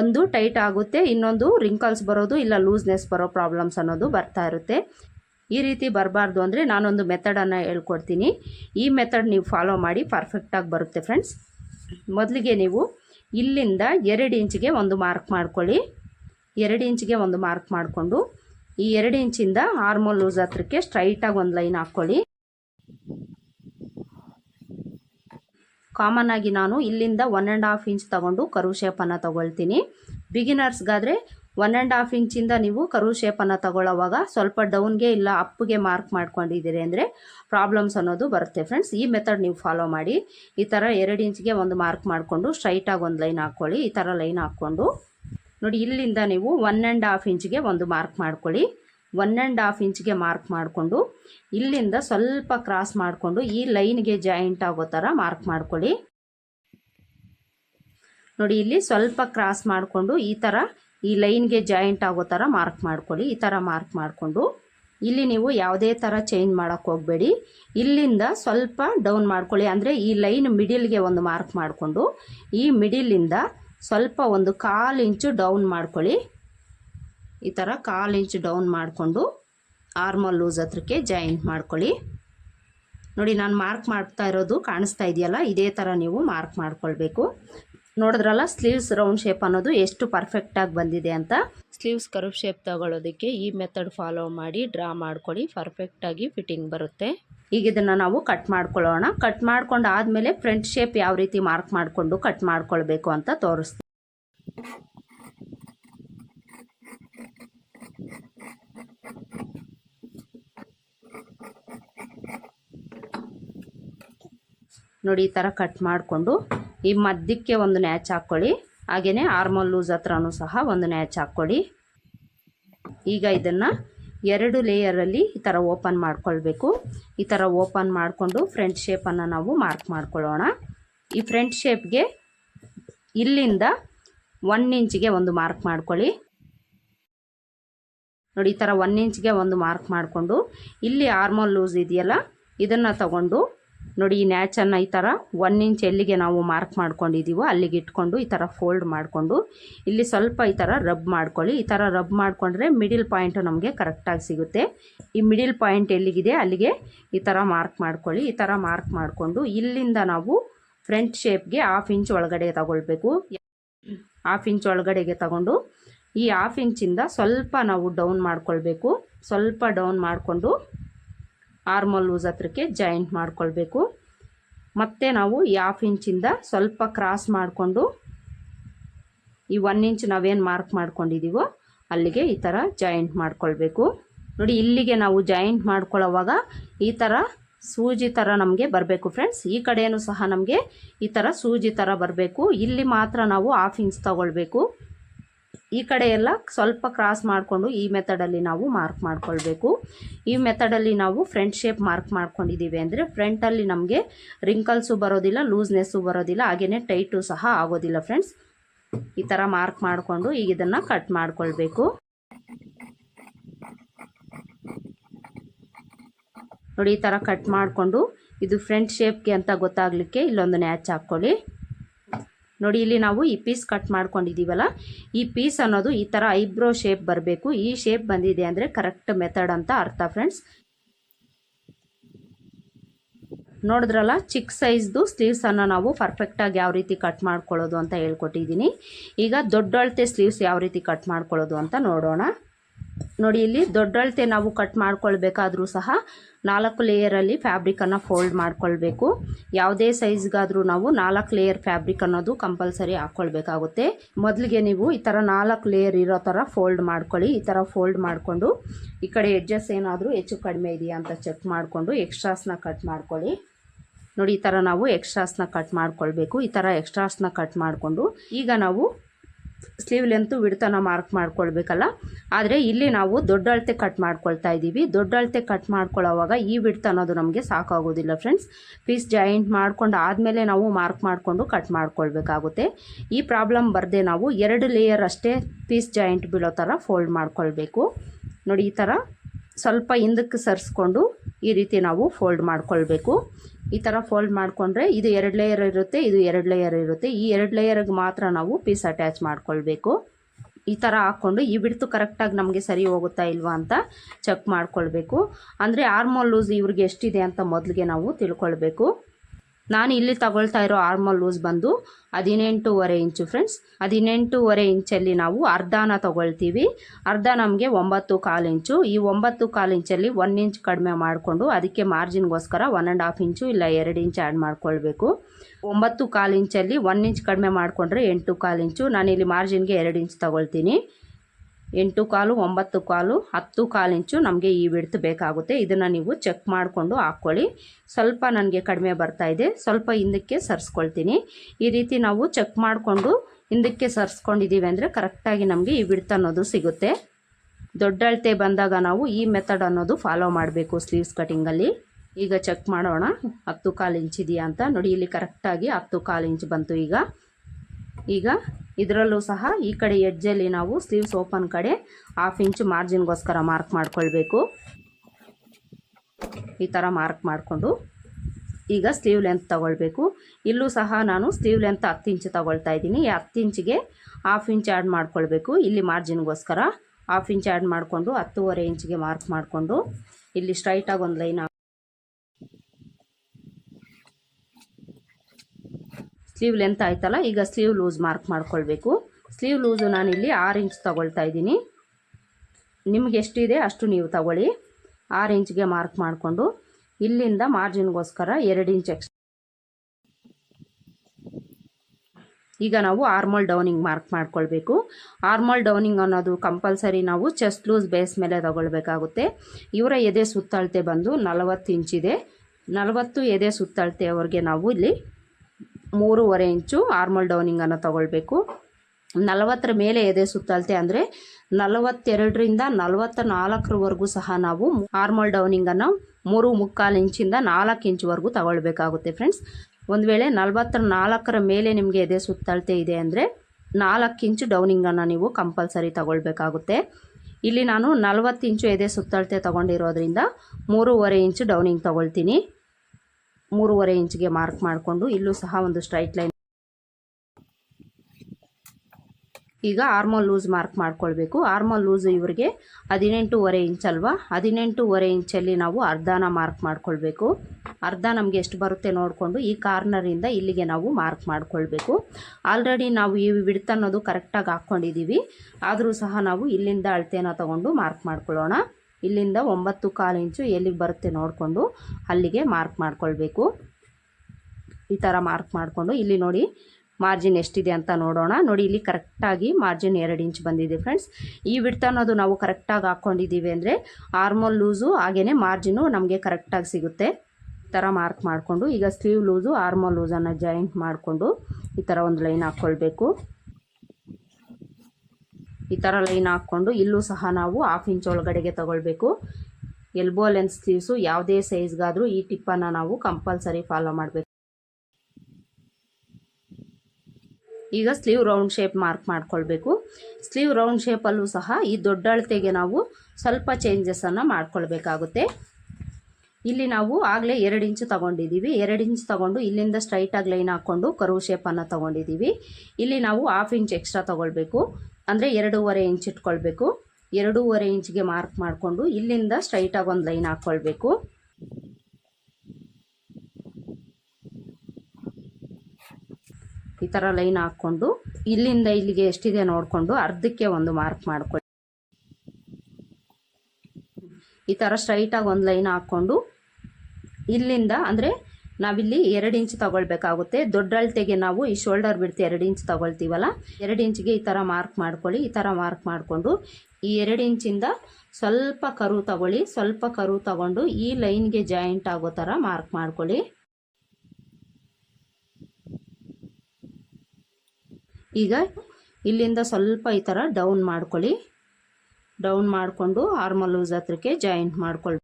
ಒಂದು ಟೈಟ್ ಆಗುತ್ತೆ, ಇನ್ನೊಂದು ರಿಂಕಲ್ಸ್ ಬರೋದು, ಇಲ್ಲ ಲೂಸ್ನೆಸ್ ಬರೋ ಪ್ರಾಬ್ಲಮ್ಸ್ ಅನ್ನೋದು ಬರ್ತಾ ಇರುತ್ತೆ. ಈ ರೀತಿ ಬರಬಾರ್ದು ಅಂದರೆ ನಾನೊಂದು ಮೆಥಡನ್ನು ಹೇಳ್ಕೊಡ್ತೀನಿ. ಈ ಮೆಥಡ್ ನೀವು ಫಾಲೋ ಮಾಡಿ ಪರ್ಫೆಕ್ಟಾಗಿ ಬರುತ್ತೆ ಫ್ರೆಂಡ್ಸ್ ಮೊದಲಿಗೆ ನೀವು ಇಲ್ಲಿಂದ ಎರಡು ಇಂಚಿಗೆ ಒಂದು ಮಾರ್ಕ್ ಮಾಡ್ಕೊಳ್ಳಿ. ಎರಡು ಇಂಚಿಗೆ ಒಂದು ಮಾರ್ಕ್ ಮಾಡಿಕೊಂಡು ಈ ಎರಡು ಇಂಚಿಂದ ಆರ್ಮೋಲ್ ಲೂಸ್ ಹತ್ರಕ್ಕೆ ಸ್ಟ್ರೈಟಾಗಿ ಒಂದು ಲೈನ್ ಹಾಕ್ಕೊಳ್ಳಿ. ಕಾಮನ್ ಆಗಿ ನಾನು ಇಲ್ಲಿಂದ ಒನ್ ಆ್ಯಂಡ್ ಹಾಫ್ ಇಂಚ್ ತಗೊಂಡು ಕರು ಶೇಪನ್ನು ತಗೊಳ್ತೀನಿ. ಬಿಗಿನರ್ಸ್ಗಾದರೆ ಒನ್ ಆ್ಯಂಡ್ ಹಾಫ್ ಇಂಚಿಂದ ನೀವು ಕರು ಶೇಪನ್ನು ತಗೊಳ್ಳೋವಾಗ ಸ್ವಲ್ಪ ಡೌನ್ಗೆ ಇಲ್ಲ ಅಪ್ಗೆ ಮಾರ್ಕ್ ಮಾಡ್ಕೊಂಡಿದ್ದೀರಿ ಅಂದರೆ ಪ್ರಾಬ್ಲಮ್ಸ್ ಅನ್ನೋದು ಬರುತ್ತೆ ಫ್ರೆಂಡ್ಸ್ ಈ ಮೆಥಡ್ ನೀವು ಫಾಲೋ ಮಾಡಿ. ಈ ಥರ ಎರಡು ಇಂಚ್ಗೆ ಒಂದು ಮಾರ್ಕ್ ಮಾಡಿಕೊಂಡು ಸ್ಟ್ರೈಟಾಗಿ ಒಂದು ಲೈನ್ ಹಾಕ್ಕೊಳ್ಳಿ ಈ ಥರ ಲೈನ್ ಹಾಕ್ಕೊಂಡು ನೋಡಿ ಇಲ್ಲಿಂದ ನೀವು ಒನ್ ಆ್ಯಂಡ್ ಹಾಫ್ ಇಂಚ್ಗೆ ಒಂದು ಮಾರ್ಕ್ ಮಾಡ್ಕೊಳ್ಳಿ. ಒನ್ ಆ್ಯಂಡ್ ಹಾಫ್ ಇಂಚ್ಗೆ ಮಾರ್ಕ್ ಮಾಡಿಕೊಂಡು, ಇಲ್ಲಿಂದ ಸ್ವಲ್ಪ ಕ್ರಾಸ್ ಮಾಡಿಕೊಂಡು, ಈ ಲೈನ್ಗೆ ಜಾಯಿಂಟ್ ಆಗೋ ಥರ ಮಾರ್ಕ್ ಮಾಡ್ಕೊಳ್ಳಿ. ನೋಡಿ, ಇಲ್ಲಿ ಸ್ವಲ್ಪ ಕ್ರಾಸ್ ಮಾಡಿಕೊಂಡು, ಈ ಥರ ಈ ಲೈನ್ಗೆ ಜಾಯಿಂಟ್ ಆಗೋ ಥರ ಮಾರ್ಕ್ ಮಾಡ್ಕೊಳ್ಳಿ. ಈ ಥರ ಮಾರ್ಕ್ ಮಾಡಿಕೊಂಡು, ಇಲ್ಲಿ ನೀವು ಯಾವುದೇ ಥರ ಚೇಂಜ್ ಮಾಡೋಕ್ಕೆ ಹೋಗಬೇಡಿ. ಇಲ್ಲಿಂದ ಸ್ವಲ್ಪ ಡೌನ್ ಮಾಡ್ಕೊಳ್ಳಿ. ಅಂದರೆ ಈ ಲೈನ್ ಮಿಡಿಲ್ಗೆ ಒಂದು ಮಾರ್ಕ್ ಮಾಡಿಕೊಂಡು, ಈ ಮಿಡಿಲಿಂದ ಸ್ವಲ್ಪ ಒಂದು ಕಾಲು ಇಂಚು ಡೌನ್ ಮಾಡ್ಕೊಳ್ಳಿ. ಈ ಥರ ಕಾಲು ಇಂಚ್ ಡೌನ್ ಮಾಡಿಕೊಂಡು ಆರ್ಮಲ್ ಲೂಸ್ ಹತ್ರಕ್ಕೆ ಜಾಯಿಂಟ್ ಮಾಡ್ಕೊಳ್ಳಿ. ನೋಡಿ ನಾನು ಮಾರ್ಕ್ ಮಾಡ್ತಾ ಇರೋದು ಕಾಣಿಸ್ತಾ ಇದೆಯಲ್ಲ? ಇದೇ ಥರ ನೀವು ಮಾರ್ಕ್ ಮಾಡ್ಕೊಳ್ಬೇಕು. ನೋಡಿದ್ರಲ್ಲ ಸ್ಲೀವ್ಸ್ ರೌಂಡ್ ಶೇಪ್ ಅನ್ನೋದು ಎಷ್ಟು ಪರ್ಫೆಕ್ಟಾಗಿ ಬಂದಿದೆ ಅಂತ? ಸ್ಲೀವ್ಸ್ ಕರ್ವ್ ಶೇಪ್ ತಗೊಳ್ಳೋದಕ್ಕೆ ಈ ಮೆಥಡ್ ಫಾಲೋ ಮಾಡಿ ಡ್ರಾ ಮಾಡ್ಕೊಳ್ಳಿ ಪರ್ಫೆಕ್ಟಾಗಿ ಫಿಟ್ಟಿಂಗ್ ಬರುತ್ತೆ. ಈಗ ಇದನ್ನು ನಾವು ಕಟ್ ಮಾಡ್ಕೊಳ್ಳೋಣ. ಕಟ್ ಮಾಡ್ಕೊಂಡು ಆದಮೇಲೆ ಫ್ರಂಟ್ ಶೇಪ್ ಯಾವ ರೀತಿ ಮಾರ್ಕ್ ಮಾಡಿಕೊಂಡು ಕಟ್ ಮಾಡ್ಕೊಳ್ಬೇಕು ಅಂತ ತೋರಿಸ್ತೀನಿ. ನೋಡಿ, ಈ ಥರ ಕಟ್ ಮಾಡಿಕೊಂಡು ಈ ಮಧ್ಯಕ್ಕೆ ಒಂದು ನ್ಯಾಚ್ ಹಾಕ್ಕೊಳ್ಳಿ ಹಾಗೆಯೇ ಆರ್ಮಲ್ ಲೂಸ್ ಹತ್ರನೂ ಸಹ ಒಂದು ನ್ಯಾಚ್ ಹಾಕ್ಕೊಳ್ಳಿ ಈಗ ಇದನ್ನು ಎರಡು ಲೇಯರಲ್ಲಿ ಈ ಥರ ಓಪನ್ ಮಾಡ್ಕೊಳ್ಬೇಕು. ಈ ಥರ ಓಪನ್ ಮಾಡಿಕೊಂಡು ಫ್ರಂಟ್ ಶೇಪನ್ನು ನಾವು ಮಾರ್ಕ್ ಮಾಡ್ಕೊಳ್ಳೋಣ. ಈ ಫ್ರಂಟ್ ಶೇಪ್ಗೆ ಇಲ್ಲಿಂದ ಒನ್ ಇಂಚಿಗೆ ಒಂದು ಮಾರ್ಕ್ ಮಾಡ್ಕೊಳ್ಳಿ. ನೋಡಿ, ಈ ಥರ ಒನ್ ಇಂಚ್ಗೆ ಒಂದು ಮಾರ್ಕ್ ಮಾಡಿಕೊಂಡು, ಇಲ್ಲಿ ಆರ್ಮೋಲ್ ಲೂಸ್ ಇದೆಯಲ್ಲ, ಇದನ್ನು ತಗೊಂಡು, ನೋಡಿ, ಈ ನ್ಯಾಚನ್ನು ಈ ಥರ ಒನ್ ಇಂಚ್ ಎಲ್ಲಿಗೆ ನಾವು ಮಾರ್ಕ್ ಮಾಡ್ಕೊಂಡಿದ್ದೀವೋ ಅಲ್ಲಿಗೆ ಇಟ್ಕೊಂಡು ಈ ಥರ ಫೋಲ್ಡ್ ಮಾಡಿಕೊಂಡು, ಇಲ್ಲಿ ಸ್ವಲ್ಪ ಈ ಥರ ರಬ್ ಮಾಡ್ಕೊಳ್ಳಿ. ಈ ಥರ ರಬ್ ಮಾಡಿಕೊಂಡ್ರೆ ಮಿಡಿಲ್ ಪಾಯಿಂಟು ನಮಗೆ ಕರೆಕ್ಟಾಗಿ ಸಿಗುತ್ತೆ. ಈ ಮಿಡಿಲ್ ಪಾಯಿಂಟ್ ಎಲ್ಲಿಗಿದೆ, ಅಲ್ಲಿಗೆ ಈ ಥರ ಮಾರ್ಕ್ ಮಾಡ್ಕೊಳ್ಳಿ. ಈ ಥರ ಮಾರ್ಕ್ ಮಾಡಿಕೊಂಡು, ಇಲ್ಲಿಂದ ನಾವು ಫ್ರಂಟ್ ಶೇಪ್ಗೆ ಹಾಫ್ ಇಂಚ್ ಒಳಗಡೆ ತಗೊಳ್ಬೇಕು. ಹಾಫ್ ಇಂಚ್ ಒಳಗಡೆಗೆ ತಗೊಂಡು ಈ ಹಾಫ್ ಇಂಚಿಂದ ಸ್ವಲ್ಪ ನಾವು ಡೌನ್ ಮಾಡ್ಕೊಳ್ಬೇಕು. ಸ್ವಲ್ಪ ಡೌನ್ ಮಾಡಿಕೊಂಡು ಆರ್ಮಲ್ ಲೂಸ್ ಹತ್ರಕ್ಕೆ ಜಾಯಿಂಟ್ ಮಾಡ್ಕೊಳ್ಬೇಕು. ಮತ್ತು ನಾವು ಈ ಹಾಫ್ ಇಂಚಿಂದ ಸ್ವಲ್ಪ ಕ್ರಾಸ್ ಮಾಡಿಕೊಂಡು ಈ ಒನ್ ಇಂಚ್ ನಾವೇನು ಮಾರ್ಕ್ ಮಾಡ್ಕೊಂಡಿದ್ದೀವೋ ಅಲ್ಲಿಗೆ ಈ ಥರ ಜಾಯಿಂಟ್ ಮಾಡ್ಕೊಳ್ಬೇಕು. ನೋಡಿ, ಇಲ್ಲಿಗೆ ನಾವು ಜಾಯಿಂಟ್ ಮಾಡ್ಕೊಳ್ಳೋವಾಗ ಈ ಥರ ಸೂಜಿ ಥರ ನಮಗೆ ಬರಬೇಕು ಫ್ರೆಂಡ್ಸ್ ಈ ಕಡೆಯೂ ಸಹ ನಮಗೆ ಈ ಥರ ಸೂಜಿ ಥರ ಬರಬೇಕು. ಇಲ್ಲಿ ಮಾತ್ರ ನಾವು ಹಾಫ್ ಇಂಚ್ ತಗೊಳ್ಬೇಕು. ಈ ಕಡೆ ಎಲ್ಲ ಸ್ವಲ್ಪ ಕ್ರಾಸ್ ಮಾಡಿಕೊಂಡು ಈ ಮೆಥಡಲ್ಲಿ ನಾವು ಮಾರ್ಕ್ ಮಾಡ್ಕೊಳ್ಬೇಕು. ಈ ಮೆಥಡಲ್ಲಿ ನಾವು ಫ್ರಂಟ್ ಶೇಪ್ ಮಾರ್ಕ್ ಮಾಡ್ಕೊಂಡಿದ್ದೀವಿ ಅಂದರೆ ಫ್ರಂಟಲ್ಲಿ ನಮಗೆ ರಿಂಕಲ್ಸು ಬರೋದಿಲ್ಲ ಲೂಸ್ನೆಸ್ಸು ಬರೋದಿಲ್ಲ ಹಾಗೆಯೇ ಟೈಟು ಸಹ ಆಗೋದಿಲ್ಲ ಫ್ರೆಂಡ್ಸ್ ಈ ಥರ ಮಾರ್ಕ್ ಮಾಡಿಕೊಂಡು ಈಗ ಇದನ್ನು ಕಟ್ ಮಾಡ್ಕೊಳ್ಬೇಕು. ನೋಡಿ ಈ ಥರ ಕಟ್ ಮಾಡಿಕೊಂಡು ಇದು ಫ್ರಂಟ್ ಶೇಪ್ಗೆ ಅಂತ ಗೊತ್ತಾಗಲಿಕ್ಕೆ ಇಲ್ಲೊಂದು ನ್ಯಾಚ್ ಹಾಕ್ಕೊಳ್ಳಿ. ನೋಡಿ, ಇಲ್ಲಿ ನಾವು ಈ ಪೀಸ್ ಕಟ್ ಮಾಡ್ಕೊಂಡಿದ್ದೀವಲ್ಲ? ಈ ಪೀಸ್ ಅನ್ನೋದು ಈ ಥರ ಐಬ್ರೋ ಶೇಪ್ ಬರಬೇಕು. ಈ ಶೇಪ್ ಬಂದಿದೆ ಅಂದರೆ ಕರೆಕ್ಟ್ ಮೆಥಡ್ ಅಂತ ಅರ್ಥ ಫ್ರೆಂಡ್ಸ್ ನೋಡಿದ್ರಲ್ಲ, ಚಿಕ್ಕ ಸೈಜ್ದು ಸ್ಲೀವ್ಸನ್ನು ನಾವು ಪರ್ಫೆಕ್ಟಾಗಿ ಯಾವ ರೀತಿ ಕಟ್ ಮಾಡ್ಕೊಳ್ಳೋದು ಅಂತ ಹೇಳ್ಕೊಟ್ಟಿದ್ದೀನಿ. ಈಗ ದೊಡ್ಡ ಅಳತೆ ಸ್ಲೀವ್ಸ್ ಯಾವ ರೀತಿ ಕಟ್ ಮಾಡ್ಕೊಳ್ಳೋದು ಅಂತ ನೋಡೋಣ. ನೋಡಿ, ಇಲ್ಲಿ ದೊಡ್ಡಳತೆ ನಾವು ಕಟ್ ಮಾಡ್ಕೊಳ್ಬೇಕಾದ್ರೂ ಸಹ ನಾಲ್ಕು ಲೇಯರಲ್ಲಿ ಫ್ಯಾಬ್ರಿಕನ್ನು ಫೋಲ್ಡ್ ಮಾಡ್ಕೊಳ್ಬೇಕು. ಯಾವುದೇ ಸೈಜ್ಗಾದರೂ ನಾವು ನಾಲ್ಕು ಲೇಯರ್ ಫ್ಯಾಬ್ರಿಕ್ ಅನ್ನೋದು ಕಂಪಲ್ಸರಿ ಹಾಕ್ಕೊಳ್ಬೇಕಾಗುತ್ತೆ ಮೊದಲಿಗೆ ನೀವು ಈ ಥರ ನಾಲ್ಕು ಲೇಯರ್ ಇರೋ ಥರ ಫೋಲ್ಡ್ ಮಾಡ್ಕೊಳ್ಳಿ. ಈ ಥರ ಫೋಲ್ಡ್ ಮಾಡಿಕೊಂಡು ಈ ಕಡೆ ಎಡ್ಜಸ್ ಏನಾದರೂ ಹೆಚ್ಚು ಕಡಿಮೆ ಇದೆಯಾ ಅಂತ ಚೆಕ್ ಮಾಡಿಕೊಂಡು ಎಕ್ಸ್ಟ್ರಾಸ್ನ ಕಟ್ ಮಾಡ್ಕೊಳ್ಳಿ. ನೋಡಿ, ಈ ಥರ ನಾವು ಎಕ್ಸ್ಟ್ರಾಸ್ನ ಕಟ್ ಮಾಡ್ಕೊಳ್ಬೇಕು. ಈ ಥರ ಎಕ್ಸ್ಟ್ರಾಸ್ನ ಕಟ್ ಮಾಡಿಕೊಂಡು ಈಗ ನಾವು ಸ್ಲೀವ್ ಲೆಂತು ವಿಡ್ತನ ಮಾರ್ಕ್ ಮಾಡ್ಕೊಳ್ಬೇಕಲ್ಲ? ಆದರೆ ಇಲ್ಲಿ ನಾವು ದೊಡ್ಡ ಅಳತೆ ಕಟ್ ಮಾಡ್ಕೊಳ್ತಾ ಇದ್ದೀವಿ. ದೊಡ್ಡ ಅಳತೆ ಕಟ್ ಮಾಡ್ಕೊಳ್ಳೋವಾಗ ಈ ವಿಡ್ತ ಅನ್ನೋದು ನಮಗೆ ಸಾಕಾಗೋದಿಲ್ಲ ಫ್ರೆಂಡ್ಸ್ ಪೀಸ್ ಜಾಯಿಂಟ್ ಮಾಡ್ಕೊಂಡು ಆದಮೇಲೆ ನಾವು ಮಾರ್ಕ್ ಮಾಡಿಕೊಂಡು ಕಟ್ ಮಾಡ್ಕೊಳ್ಬೇಕಾಗುತ್ತೆ. ಈ ಪ್ರಾಬ್ಲಮ್ ಬರದೆ ನಾವು ಎರಡು ಲೇಯರ್ ಅಷ್ಟೇ ಪೀಸ್ ಜಾಯಿಂಟ್ ಬೀಳೋ ಥರ ಫೋಲ್ಡ್ ಮಾಡ್ಕೊಳ್ಬೇಕು. ನೋಡಿ ಈ ಥರ ಸ್ವಲ್ಪ ಹಿಂದಕ್ಕೆ ಸರಿಸ್ಕೊಂಡು ಈ ರೀತಿ ನಾವು ಫೋಲ್ಡ್ ಮಾಡ್ಕೊಳ್ಬೇಕು. ಈ ಥರ ಫೋಲ್ಡ್ ಮಾಡಿಕೊಂಡ್ರೆ ಇದು ಎರಡು ಲೇಯರ್ ಇರುತ್ತೆ, ಇದು ಎರಡು ಲೇಯರ್ ಇರುತ್ತೆ. ಈ ಎರಡು ಲೇಯರ್ಗೆ ಮಾತ್ರ ನಾವು ಪೀಸ್ ಅಟ್ಯಾಚ್ ಮಾಡ್ಕೊಳ್ಬೇಕು. ಈ ಥರ ಹಾಕ್ಕೊಂಡು ಈ ಬಿಡ್ತು ಕರೆಕ್ಟಾಗಿ ನಮಗೆ ಸರಿ ಹೋಗುತ್ತಾ ಇಲ್ವಾ ಅಂತ ಚೆಕ್ ಮಾಡ್ಕೊಳ್ಬೇಕು. ಅಂದರೆ ಆರ್ಮೋಲ್ ಲೂಸ್ ಇವ್ರಿಗೆ ಎಷ್ಟಿದೆ ಅಂತ ಮೊದಲಿಗೆ ನಾವು ತಿಳ್ಕೊಳ್ಬೇಕು. ನಾನು ಇಲ್ಲಿ ತಗೊಳ್ತಾ ಇರೋ ಆರ್ಮಲ್ ಲೂಸ್ ಬಂದು ಹದಿನೆಂಟೂವರೆ ಇಂಚು ಫ್ರೆಂಡ್ಸ್ ಹದಿನೆಂಟೂವರೆ ಇಂಚಲ್ಲಿ ನಾವು ಅರ್ಧನ ತಗೊಳ್ತೀವಿ. ಅರ್ಧ ನಮಗೆ ಒಂಬತ್ತು ಕಾಲು ಇಂಚು. ಈ ಒಂಬತ್ತು ಕಾಲು ಇಂಚಲ್ಲಿ ಒನ್ ಇಂಚ್ ಕಡಿಮೆ ಮಾಡಿಕೊಂಡು ಅದಕ್ಕೆ ಮಾರ್ಜಿನ್ಗೋಸ್ಕರ ಒನ್ ಆ್ಯಂಡ್ ಹಾಫ್ ಇಂಚು ಇಲ್ಲ ಎರಡು ಇಂಚ್ ಆ್ಯಡ್ ಮಾಡ್ಕೊಳ್ಬೇಕು. ಒಂಬತ್ತು ಕಾಲು ಇಂಚಲ್ಲಿ ಒನ್ ಇಂಚ್ ಕಡಿಮೆ ಮಾಡಿಕೊಂಡ್ರೆ ಎಂಟು ಕಾಲು ಇಂಚು. ನಾನಿಲ್ಲಿ ಮಾರ್ಜಿನ್ಗೆ ಎರಡು ಇಂಚ್ ತಗೊಳ್ತೀನಿ. ಎಂಟು ಕಾಲು, ಒಂಬತ್ತು ಕಾಲು, ಹತ್ತು ಕಾಲಿಂಚು ನಮಗೆ ಈ ವಿಡ್ತ್ ಬೇಕಾಗುತ್ತೆ. ಇದನ್ನು ನೀವು ಚೆಕ್ ಮಾಡಿಕೊಂಡು ಹಾಕ್ಕೊಳ್ಳಿ. ಸ್ವಲ್ಪ ನನಗೆ ಕಡಿಮೆ ಬರ್ತಾ ಇದೆ. ಸ್ವಲ್ಪ ಹಿಂದಕ್ಕೆ ಸರಿಸ್ಕೊಳ್ತೀನಿ. ಈ ರೀತಿ ನಾವು ಚೆಕ್ ಮಾಡಿಕೊಂಡು ಹಿಂದಕ್ಕೆ ಸರಿಸ್ಕೊಂಡಿದ್ದೀವಿ ಅಂದರೆ ಕರೆಕ್ಟಾಗಿ ನಮಗೆ ಈ ವಿಡ್ತ್ ಅನ್ನೋದು ಸಿಗುತ್ತೆ. ದೊಡ್ಡ ಅಳತೆ ಬಂದಾಗ ನಾವು ಈ ಮೆಥಡ್ ಅನ್ನೋದು ಫಾಲೋ ಮಾಡಬೇಕು ಸ್ಲೀವ್ಸ್ ಕಟಿಂಗಲ್ಲಿ ಈಗ ಚೆಕ್ ಮಾಡೋಣ. ಹತ್ತು ಕಾಲು ಇಂಚ್ ಇದೆಯಾ ಅಂತ. ನೋಡಿ, ಇಲ್ಲಿ ಕರೆಕ್ಟಾಗಿ ಹತ್ತು ಕಾಲು ಇಂಚ್ ಬಂತು ಈಗ. ಈಗ ಇದರಲ್ಲೂ ಸಹ ಈ ಕಡೆ ಎಡ್ಜಲ್ಲಿ ನಾವು ಸ್ಲೀವ್ಸ್ ಓಪನ್ ಕಡೆ ಹಾಫ್ ಇಂಚು ಮಾರ್ಜಿನ್ಗೋಸ್ಕರ ಮಾರ್ಕ್ ಮಾಡ್ಕೊಳ್ಬೇಕು. ಈ ಥರ ಮಾರ್ಕ್ ಮಾಡಿಕೊಂಡು ಈಗ ಸ್ಲೀವ್ ಲೆಂತ್ ತಗೊಳ್ಬೇಕು. ಇಲ್ಲೂ ಸಹ ನಾನು ಸ್ಲೀವ್ ಲೆಂತ್ ಹತ್ತು ಇಂಚ್ ತಗೊಳ್ತಾ ಇದ್ದೀನಿ. ಈ ಹತ್ತು ಇಂಚಿಗೆ ಹಾಫ್ ಇಂಚ್ ಆ್ಯಡ್ ಮಾಡ್ಕೊಳ್ಬೇಕು. ಇಲ್ಲಿ ಮಾರ್ಜಿನ್ಗೋಸ್ಕರ ಹಾಫ್ ಇಂಚ್ ಆ್ಯಡ್ ಮಾಡಿಕೊಂಡು ಹತ್ತುವರೆ ಇಂಚಿಗೆ ಮಾರ್ಕ್ ಮಾಡಿಕೊಂಡು ಇಲ್ಲಿ ಸ್ಟ್ರೈಟಾಗಿ ಒಂದು ಲೈನ್ ಸ್ಲೀವ್ ಲೆಂತ್ ಆಯ್ತಲ್ಲ, ಈಗ ಸ್ಲೀವ್ ಲೂಸ್ ಮಾರ್ಕ್ ಮಾಡ್ಕೊಳ್ಬೇಕು. ಸ್ಲೀವ್ ಲೂಸು ನಾನಿಲ್ಲಿ ಆರು ಇಂಚ್ ತಗೊಳ್ತಾ ಇದ್ದೀನಿ. ನಿಮ್ಗೆ ಎಷ್ಟಿದೆ ಅಷ್ಟು ನೀವು ತಗೊಳ್ಳಿ. ಆರು ಇಂಚ್ಗೆ ಮಾರ್ಕ್ ಮಾಡಿಕೊಂಡು, ಇಲ್ಲಿಂದ ಮಾರ್ಜಿನ್ಗೋಸ್ಕರ ಎರಡು ಇಂಚ್ ಎಕ್ಸ್ ಈಗ ನಾವು ಆರ್ಮಲ್ ಡೌನಿಂಗ್ ಮಾರ್ಕ್ ಮಾಡ್ಕೊಳ್ಬೇಕು. ಆರ್ಮಲ್ ಡೌನಿಂಗ್ ಅನ್ನೋದು ಕಂಪಲ್ಸರಿ ನಾವು ಚೆಸ್ಟ್ ಲೂಸ್ ಬೇಸ್ ಮೇಲೆ ತಗೊಳ್ಬೇಕಾಗುತ್ತೆ. ಇವರ ಎದೆ ಸುತ್ತಳತೆ ಬಂದು ನಲವತ್ತು ಇಂಚಿದೆ ನಲವತ್ತು ಎದೆ ಸುತ್ತಳತೆಯವ್ರಿಗೆ ನಾವು ಇಲ್ಲಿ ಮೂರುವರೆ ಇಂಚು ಆರ್ಮಲ್ ಡೌನಿಂಗನ್ನು ತಗೊಳ್ಬೇಕು. ನಲವತ್ತರ ಮೇಲೆ ಎದೆ ಸುತ್ತಳತೆ ಅಂದರೆ ನಲವತ್ತೆರಡರಿಂದ ನಲವತ್ತ ನಾಲ್ಕರವರೆಗೂ ಸಹ ನಾವು ಆರ್ಮಲ್ ಡೌನಿಂಗನ್ನು ಮೂರು ಮುಕ್ಕಾಲು ಇಂಚಿಂದ ನಾಲ್ಕು ಇಂಚ್ವರೆಗೂ ತಗೊಳ್ಬೇಕಾಗುತ್ತೆ ಫ್ರೆಂಡ್ಸ್. ಒಂದು ವೇಳೆ ನಲವತ್ತರ ನಾಲ್ಕರ ಮೇಲೆ ನಿಮಗೆ ಎದೆ ಸುತ್ತಳತೆ ಇದೆ ಅಂದರೆ ನಾಲ್ಕು ಇಂಚು ಡೌನಿಂಗನ್ನು ನೀವು ಕಂಪಲ್ಸರಿ ತಗೊಳ್ಬೇಕಾಗುತ್ತೆ. ಇಲ್ಲಿ ನಾನು ನಲವತ್ತು ಇಂಚು ಎದೆ ಸುತ್ತಳತೆ ತೊಗೊಂಡಿರೋದ್ರಿಂದ ಮೂರುವರೆ ಇಂಚು ಡೌನಿಂಗ್ ತಗೊಳ್ತೀನಿ. ಮೂರುವರೆ ಇಂಚ್ಗೆ ಮಾರ್ಕ್ ಮಾಡಿಕೊಂಡು ಇಲ್ಲೂ ಸಹ ಒಂದು ಸ್ಟ್ರೈಟ್ ಲೈನ್. ಈಗ ಆರ್ಮೋಲ್ ಲೂಸ್ ಮಾರ್ಕ್ ಮಾಡ್ಕೊಳ್ಬೇಕು. ಆರ್ಮೋಲ್ ಲೂಸ್ ಇವರಿಗೆ ಹದಿನೆಂಟೂವರೆ ಇಂಚ್ ಅಲ್ವಾ? ಹದಿನೆಂಟೂವರೆ ಇಂಚಲ್ಲಿ ನಾವು ಅರ್ಧನ ಮಾರ್ಕ್ ಮಾಡ್ಕೊಳ್ಬೇಕು. ಅರ್ಧ ನಮಗೆ ಎಷ್ಟು ಬರುತ್ತೆ ನೋಡಿಕೊಂಡು ಈ ಕಾರ್ನರಿಂದ ಇಲ್ಲಿಗೆ ನಾವು ಮಾರ್ಕ್ ಮಾಡ್ಕೊಳ್ಬೇಕು. ಆಲ್ರೆಡಿ ನಾವು ಈ ವಿಡ್ತ್ ಅನ್ನೋದು ಕರೆಕ್ಟಾಗಿ ಹಾಕ್ಕೊಂಡಿದ್ದೀವಿ. ಆದರೂ ಸಹ ನಾವು ಇಲ್ಲಿಂದ ಅಳತೆನ ತೊಗೊಂಡು ಮಾರ್ಕ್ ಮಾಡ್ಕೊಳ್ಳೋಣ. ಇಲ್ಲಿಂದ ಒಂಬತ್ತು ಕಾಲು ಇಂಚು ಎಲ್ಲಿಗೆ ಬರುತ್ತೆ ನೋಡಿಕೊಂಡು ಅಲ್ಲಿಗೆ ಮಾರ್ಕ್ ಮಾಡ್ಕೊಳ್ಬೇಕು. ಈ ಥರ ಮಾರ್ಕ್ ಮಾಡಿಕೊಂಡು ಇಲ್ಲಿ ನೋಡಿ ಮಾರ್ಜಿನ್ ಎಷ್ಟಿದೆ ಅಂತ ನೋಡೋಣ. ನೋಡಿ, ಇಲ್ಲಿ ಕರೆಕ್ಟಾಗಿ ಮಾರ್ಜಿನ್ ಎರಡು ಇಂಚ್ ಬಂದಿದೆ ಫ್ರೆಂಡ್ಸ್. ಈ ವಿಡ್ತ್ ಅನ್ನೋದು ನಾವು ಕರೆಕ್ಟಾಗಿ ಹಾಕ್ಕೊಂಡಿದ್ದೀವಿ ಅಂದರೆ ಆರ್ಮೋಲ್ ಲೂಸು ಹಾಗೆಯೇ ಮಾರ್ಜಿನು ನಮಗೆ ಕರೆಕ್ಟಾಗಿ ಸಿಗುತ್ತೆ. ಈ ಥರ ಮಾರ್ಕ್ ಮಾಡಿಕೊಂಡು ಈಗ ಸ್ಲೀವ್ ಲೂಸು ಆರ್ಮೋಲ್ ಲೂಸನ್ನು ಜಾಯಿಂಟ್ ಮಾಡಿಕೊಂಡು ಈ ಥರ ಒಂದು ಲೈನ್ ಹಾಕ್ಕೊಳ್ಬೇಕು. ಈ ಥರ ಲೈನ್ ಹಾಕ್ಕೊಂಡು ಇಲ್ಲೂ ಸಹ ನಾವು ಹಾಫ್ ಇಂಚ್ ಒಳಗಡೆಗೆ ತಗೊಳ್ಬೇಕು. ಎಲ್ಬೋ ಲೆನ್ಸ್ ಸ್ಲೀವ್ಸು ಯಾವುದೇ ಸೈಜ್ಗಾದರೂ ಈ ಟಿಪ್ಪನ್ನು ನಾವು ಕಂಪಲ್ಸರಿ ಫಾಲೋ ಮಾಡಬೇಕು. ಈಗ ಸ್ಲೀವ್ ರೌಂಡ್ ಶೇಪ್ ಮಾರ್ಕ್ ಮಾಡ್ಕೊಳ್ಬೇಕು. ಸ್ಲೀವ್ ರೌಂಡ್ ಶೇಪಲ್ಲೂ ಸಹ ಈ ದೊಡ್ಡ ಅಳತೆಗೆ ನಾವು ಸ್ವಲ್ಪ ಚೇಂಜಸನ್ನು ಮಾಡ್ಕೊಳ್ಬೇಕಾಗುತ್ತೆ. ಇಲ್ಲಿ ನಾವು ಆಗಲೇ ಎರಡು ಇಂಚು ತೊಗೊಂಡಿದ್ದೀವಿ. ಎರಡು ಇಂಚ್ ತಗೊಂಡು ಇಲ್ಲಿಂದ ಸ್ಟ್ರೈಟಾಗಿ ಲೈನ್ ಹಾಕ್ಕೊಂಡು ಕರು ಶೇಪನ್ನು ತಗೊಂಡಿದ್ದೀವಿ. ಇಲ್ಲಿ ನಾವು ಹಾಫ್ ಇಂಚ್ ಎಕ್ಸ್ಟ್ರಾ ತಗೊಳ್ಬೇಕು. ಅಂದರೆ ಎರಡೂವರೆ ಇಂಚ್ ಇಟ್ಕೊಳ್ಬೇಕು. ಎರಡೂವರೆ ಇಂಚ್ಗೆ ಮಾರ್ಕ್ ಮಾಡಿಕೊಂಡು ಇಲ್ಲಿಂದ ಸ್ಟ್ರೈಟಾಗಿ ಒಂದು ಲೈನ್ ಹಾಕ್ಕೊಳ್ಬೇಕು ಈ ಥರ ಲೈನ್ ಹಾಕ್ಕೊಂಡು ಇಲ್ಲಿಂದ ಇಲ್ಲಿಗೆ ಎಷ್ಟಿದೆ ನೋಡಿಕೊಂಡು ಅರ್ಧಕ್ಕೆ ಒಂದು ಮಾರ್ಕ್ ಮಾಡ್ಕೊಳ್ಳಿ ಈ ಥರ ಸ್ಟ್ರೈಟಾಗಿ ಒಂದು ಲೈನ್ ಹಾಕ್ಕೊಂಡು ಇಲ್ಲಿಂದ ಅಂದರೆ ನಾವಿಲ್ಲಿ ಎರಡು ಇಂಚ್ ತಗೊಳ್ಬೇಕಾಗುತ್ತೆ. ದೊಡ್ಡ ಅಳತೆಗೆ ನಾವು ಈ ಶೋಲ್ಡರ್ ಬಿಡ್ತಿ ಎರಡು ಇಂಚ್ ತಗೊಳ್ತೀವಲ್ಲ? ಎರಡು ಇಂಚಿಗೆ ಈ ಥರ ಮಾರ್ಕ್ ಮಾಡ್ಕೊಳ್ಳಿ, ಈ ಥರ ಮಾರ್ಕ್ ಮಾಡಿಕೊಂಡು ಈ ಎರಡು ಇಂಚಿಂದ ಸ್ವಲ್ಪ ಕರು ತಗೊಳ್ಳಿ, ಸ್ವಲ್ಪ ಕರು ತಗೊಂಡು ಈ ಲೈನ್ಗೆ ಜಾಯಿಂಟ್ ಆಗೋ ಥರ ಮಾರ್ಕ್ ಮಾಡ್ಕೊಳ್ಳಿ. ಈಗ ಇಲ್ಲಿಂದ ಸ್ವಲ್ಪ ಈ ಥರ ಡೌನ್ ಮಾಡ್ಕೊಳ್ಳಿ. ಡೌನ್ ಮಾಡಿಕೊಂಡು ಆರ್ಮಲ್ ಲೂಸ್ ಹತ್ರಕ್ಕೆ ಜಾಯಿಂಟ್ ಮಾಡ್ಕೊಳ್ಳಿ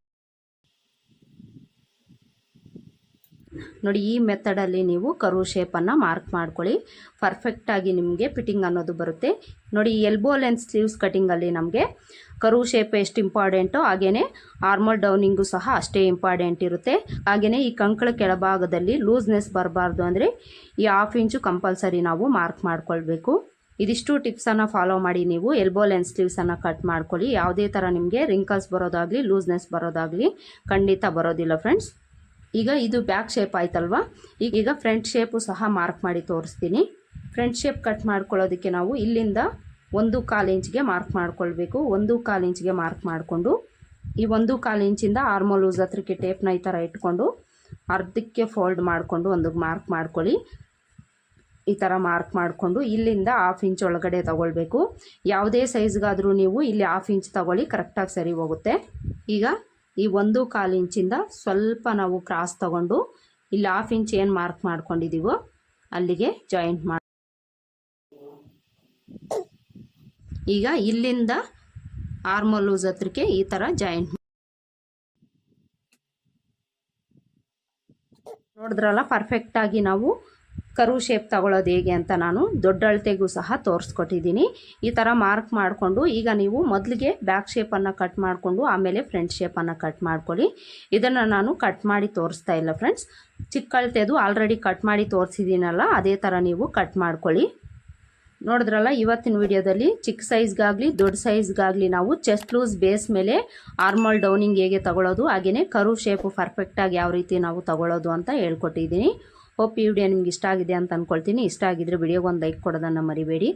ನೋಡಿ, ಈ ಮೆಥಡಲ್ಲಿ ನೀವು ಕರು ಶೇಪನ್ನು ಮಾರ್ಕ್ ಮಾಡ್ಕೊಳ್ಳಿ. ಪರ್ಫೆಕ್ಟಾಗಿ ನಿಮಗೆ ಫಿಟ್ಟಿಂಗ್ ಅನ್ನೋದು ಬರುತ್ತೆ. ನೋಡಿ ಎಲ್ಬೋ ಲೆನ್ಸ್ ಸ್ಲೀವ್ಸ್ ಕಟಿಂಗಲ್ಲಿ ನಮಗೆ ಕರು ಶೇಪ್ ಎಷ್ಟು ಇಂಪಾರ್ಟೆಂಟು ಹಾಗೆಯೇ ಆರ್ಮಲ್ ಡೌನಿಂಗು ಸಹ ಅಷ್ಟೇ ಇಂಪಾರ್ಟೆಂಟ್ ಇರುತ್ತೆ. ಹಾಗೆಯೇ ಈ ಕಂಕಳ ಕೆಳಭಾಗದಲ್ಲಿ ಲೂಸ್ನೆಸ್ ಬರಬಾರ್ದು ಅಂದರೆ ಈ ಹಾಫ್ ಇಂಚು ಕಂಪಲ್ಸರಿ ನಾವು ಮಾರ್ಕ್ ಮಾಡ್ಕೊಳ್ಬೇಕು. ಇದಿಷ್ಟು ಟಿಪ್ಸನ್ನು ಫಾಲೋ ಮಾಡಿ ನೀವು ಎಲ್ಬೋ ಲೆನ್ಸ್ ಸ್ಲೀವ್ಸನ್ನು ಕಟ್ ಮಾಡ್ಕೊಳ್ಳಿ. ಯಾವುದೇ ಥರ ನಿಮಗೆ ರಿಂಕಲ್ಸ್ ಬರೋದಾಗಲಿ ಲೂಸ್ನೆಸ್ ಬರೋದಾಗಲಿ ಖಂಡಿತ ಬರೋದಿಲ್ಲ ಫ್ರೆಂಡ್ಸ್ ಈಗ ಇದು ಬ್ಯಾಕ್ ಶೇಪ್ ಆಯ್ತಲ್ವಾ? ಈಗ ಈಗ ಫ್ರಂಟ್ ಶೇಪು ಸಹ ಮಾರ್ಕ್ ಮಾಡಿ ತೋರಿಸ್ತೀನಿ. ಫ್ರಂಟ್ ಶೇಪ್ ಕಟ್ ಮಾಡ್ಕೊಳ್ಳೋದಕ್ಕೆ ನಾವು ಇಲ್ಲಿಂದ ಒಂದು ಕಾಲು ಇಂಚ್ಗೆ ಮಾರ್ಕ್ ಮಾಡ್ಕೊಳ್ಬೇಕು. ಒಂದು ಕಾಲು ಇಂಚ್ಗೆ ಮಾರ್ಕ್ ಮಾಡಿಕೊಂಡು, ಈ ಒಂದು ಕಾಲು ಇಂಚಿಂದ ಆರ್ಮೋ ಲೂಸ್ ಹತ್ರಕ್ಕೆ ಟೇಪ್ನ ಈ ಥರ ಇಟ್ಕೊಂಡು, ಅರ್ಧಕ್ಕೆ ಫೋಲ್ಡ್ ಮಾಡಿಕೊಂಡು ಒಂದು ಮಾರ್ಕ್ ಮಾಡ್ಕೊಳ್ಳಿ. ಈ ಥರ ಮಾರ್ಕ್ ಮಾಡಿಕೊಂಡು ಇಲ್ಲಿಂದ ಹಾಫ್ ಇಂಚ್ ಒಳಗಡೆ ತಗೊಳ್ಬೇಕು. ಯಾವುದೇ ಸೈಜ್ಗಾದರೂ ನೀವು ಇಲ್ಲಿ ಹಾಫ್ ಇಂಚ್ ತಗೊಳ್ಳಿ, ಕರೆಕ್ಟಾಗಿ ಸರಿ ಹೋಗುತ್ತೆ. ಈಗ ಈ ಒಂದು ಕಾಲು ಇಂಚಿಂದ ಸ್ವಲ್ಪ ನಾವು ಕ್ರಾಸ್ ತಗೊಂಡು ಇಲ್ಲಿ ಹಾಫ್ ಇಂಚ್ ಏನು ಮಾರ್ಕ್ ಮಾಡ್ಕೊಂಡಿದ್ದೀವೋ ಅಲ್ಲಿಗೆ ಜಾಯಿಂಟ್ ಮಾಡಿ ಈಗ ಇಲ್ಲಿಂದ ಆರ್ಮಲ್ ಲೂಸ್ ಹತ್ರಕ್ಕೆ ಈ ಥರ ಜಾಯಿಂಟ್ ನೋಡಿದ್ರಲ್ಲ ಪರ್ಫೆಕ್ಟಾಗಿ ನಾವು ಕರು ಶೇಪ್ ತಗೊಳ್ಳೋದು ಹೇಗೆ ಅಂತ ನಾನು ದೊಡ್ಡ ಅಳತೆಗೂ ಸಹ ತೋರಿಸ್ಕೊಟ್ಟಿದ್ದೀನಿ. ಈ ಥರ ಮಾರ್ಕ್ ಮಾಡಿಕೊಂಡು ಈಗ ನೀವು ಮೊದಲಿಗೆ ಬ್ಯಾಕ್ ಶೇಪನ್ನು ಕಟ್ ಮಾಡಿಕೊಂಡು ಆಮೇಲೆ ಫ್ರಂಟ್ ಶೇಪನ್ನು ಕಟ್ ಮಾಡ್ಕೊಳ್ಳಿ. ಇದನ್ನು ನಾನು ಕಟ್ ಮಾಡಿ ತೋರಿಸ್ತಾ ಇಲ್ಲ ಫ್ರೆಂಡ್ಸ್ ಚಿಕ್ಕ ಅಳತೆದು ಆಲ್ರೆಡಿ ಕಟ್ ಮಾಡಿ ತೋರಿಸಿದ್ದೀನಲ್ಲ, ಅದೇ ಥರ ನೀವು ಕಟ್ ಮಾಡ್ಕೊಳ್ಳಿ. ನೋಡಿದ್ರಲ್ಲ, ಇವತ್ತಿನ ವಿಡಿಯೋದಲ್ಲಿ ಚಿಕ್ಕ ಸೈಜ್ಗಾಗಲಿ ದೊಡ್ಡ ಸೈಜ್ಗಾಗಲಿ ನಾವು ಚೆಸ್ಟ್ ಲೂಸ್ ಬೇಸ್ ಮೇಲೆ ಆರ್ಮಲ್ ಡೌನಿಂಗ್ ಹೇಗೆ ತಗೊಳ್ಳೋದು ಹಾಗೆಯೇ ಕರು ಶೇಪು ಪರ್ಫೆಕ್ಟಾಗಿ ಯಾವ ರೀತಿ ನಾವು ತಗೊಳ್ಳೋದು ಅಂತ ಹೇಳ್ಕೊಟ್ಟಿದ್ದೀನಿ. ಹೋಪ್ ಈ ವಿಡಿಯೋ ನಿಮ್ಗೆ ಇಷ್ಟ ಆಗಿದೆ ಅಂತ ಅಂದ್ಕೊಳ್ತೀನಿ ಇಷ್ಟ ಆಗಿದ್ರೆ ವಿಡಿಯೋಗೆ ಒಂದು ಲೈಕ್ ಕೊಡೋದನ್ನು ಮರಿಬೇಡಿ.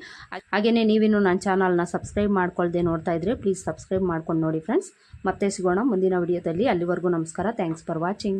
ಹಾಗೆಯೇ ನೀವಿನ್ನು ನನ್ನ ಚಾನಲ್ನ ಸಬ್ಸ್ಕ್ರೈಬ್ ಮಾಡ್ಕೊಳ್ದೆ ನೋಡ್ತಾ ಇದ್ರೆ ಪ್ಲೀಸ್ ಸಬ್ಸ್ಕ್ರೈಬ್ ಮಾಡ್ಕೊಂಡು ನೋಡಿ ಫ್ರೆಂಡ್ಸ್ ಮತ್ತೆ ಸಿಗೋಣ ಮುಂದಿನ ವಿಡಿಯೋದಲ್ಲಿ ಅಲ್ಲಿವರೆಗೂ ನಮಸ್ಕಾರ. Thanks for watching